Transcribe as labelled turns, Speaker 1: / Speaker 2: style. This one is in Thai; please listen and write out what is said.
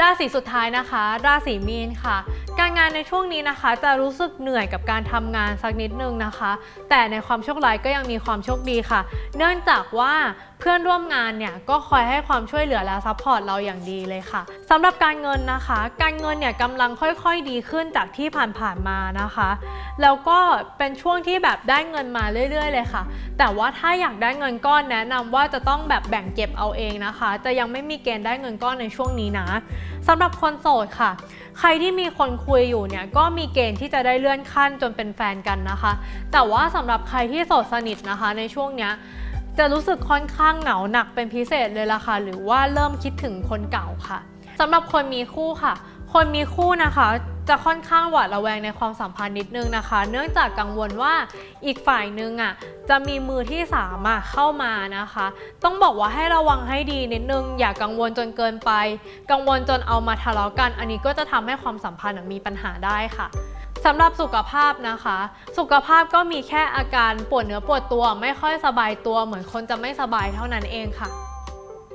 Speaker 1: ราศีสุดท้ายนะคะ ราศีมีนค่ะ การงานในช่วงนี้นะคะ จะรู้สึกเหนื่อยกับการทำงานสักนิดนึงนะคะ แต่ในความโชคร้ายก็ยังมีความโชคดีค่ะ เนื่องจากว่าเพื่อนร่วมงานเนี่ยก็คอยให้ความช่วยเหลือและซัพพอร์ตเราอย่างดีเลยค่ะสำหรับการเงินนะคะ การเงินเนี่ยกำลังค่อยๆดีขึ้นจากที่ผ่านๆมานะคะ แล้วก็เป็นช่วงที่แบบได้เงินมาเรื่อย ๆ เลยค่ะ แต่ว่าถ้าอยากได้เงินก้อนแนะนำว่าจะต้องแบบแบ่งเก็บเอาเองนะคะ จะยังไม่มีเกณฑ์ได้เงินก้อนในช่วงนี้นะสำหรับคนโสดค่ะ ใครที่มีคนคุยอยู่เนี่ยก็มีเกณฑ์ที่จะได้เลื่อนขั้นจนเป็นแฟนกันนะคะ แต่ว่าสำหรับใครที่โสดสนิทนะคะ ในช่วงเนี้ยจะรู้สึกค่อนข้างเหงาหนักเป็นพิเศษเลยล่ะค่ะ หรือว่าเริ่มคิดถึงคนเก่าค่ะสำหรับคนมีคู่ค่ะ คนมีคู่นะคะ จะค่อนข้างหวาดระแวงในความสัมพันธ์นิดนึงนะคะ เนื่องจากกังวลว่าอีกฝ่ายนึงอะจะมีมือที่สามอะเข้ามานะคะ ต้องบอกว่าให้ระวังให้ดีนิดนึง อย่ากังวลจนเกินไป กังวลจนเอามาทะเลาะกัน อันนี้ก็จะทำให้ความสัมพันธ์มีปัญหาได้ค่ะสำหรับสุขภาพนะคะ สุขภาพก็มีแค่อาการปวดเนื้อปวดตัวไม่ค่อยสบายตัวเหมือนคนจะไม่สบายเท่านั้นเองค่ะ